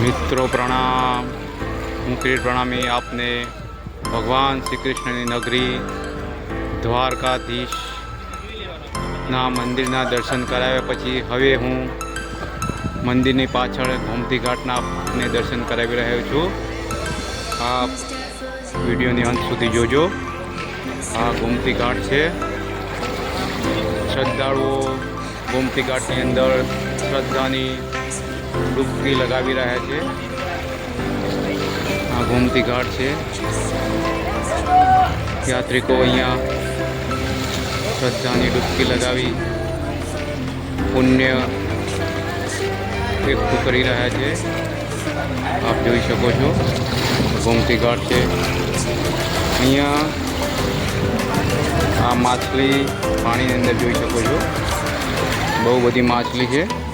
મિત્રો, પ્રણામ. હું કિરીટ પ્રણામી, આપને ભગવાન શ્રી કૃષ્ણની નગરી દ્વારકાધીશના મંદિરના દર્શન કરાવ્યા પછી હવે હું મંદિરની પાછળ ગોમતી ઘાટના આપને દર્શન કરાવી રહ્યો છું. આપ વિડીયોની અંત સુધી જોજો. આ ગોમતી ઘાટ છે. શ્રદ્ધાળુઓ ગોમતી ઘાટની અંદર શ્રદ્ધાની ડૂબકી લગાવી રહ્યા છે. આ ગોમતી ઘાટ છે. યાત્રિકો અહીંયા શ્રદ્ધાની ડૂબકી લગાવી પુણ્ય એકઠું કરી રહ્યા છે. આપ જોઈ શકો છો, ગોમતી ઘાટ છે. અહીંયા આ માછલી પાણીની અંદર જોઈ શકો છો. બહુ બધી માછલી છે.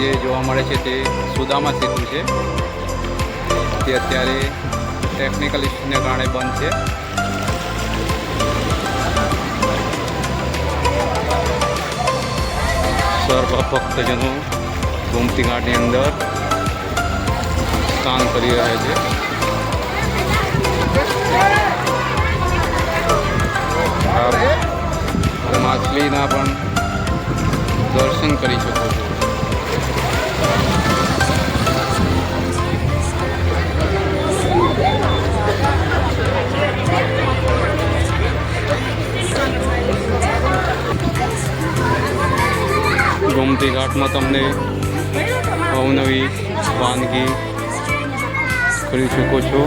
જે જોવા મળે છે તે સુદામા સેતુ છે. તે અત્યારે ટેકનિકલ ઇસ્યુને કારણે બંધ છે. સર્વ ભક્તજનો ગોમતી ઘાટની અંદર સ્નાન કરી રહ્યા છે. માછલીના પણ દર્શન કરી શકો છો. ગોમતી ઘાટમાં તમને અવનવી વાનગી કરી શકો છો.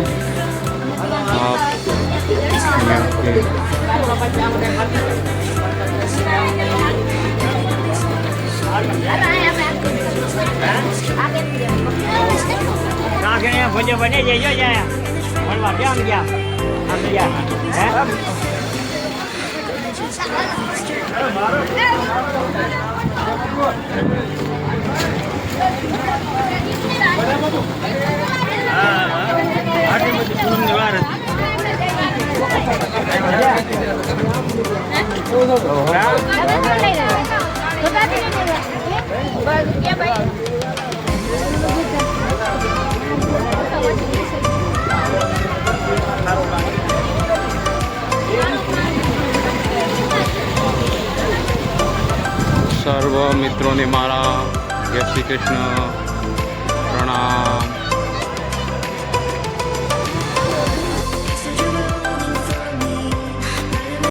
ભજો બને જજો જાય ગયા હે મિત્રોને મારા જય શ્રી કૃષ્ણ.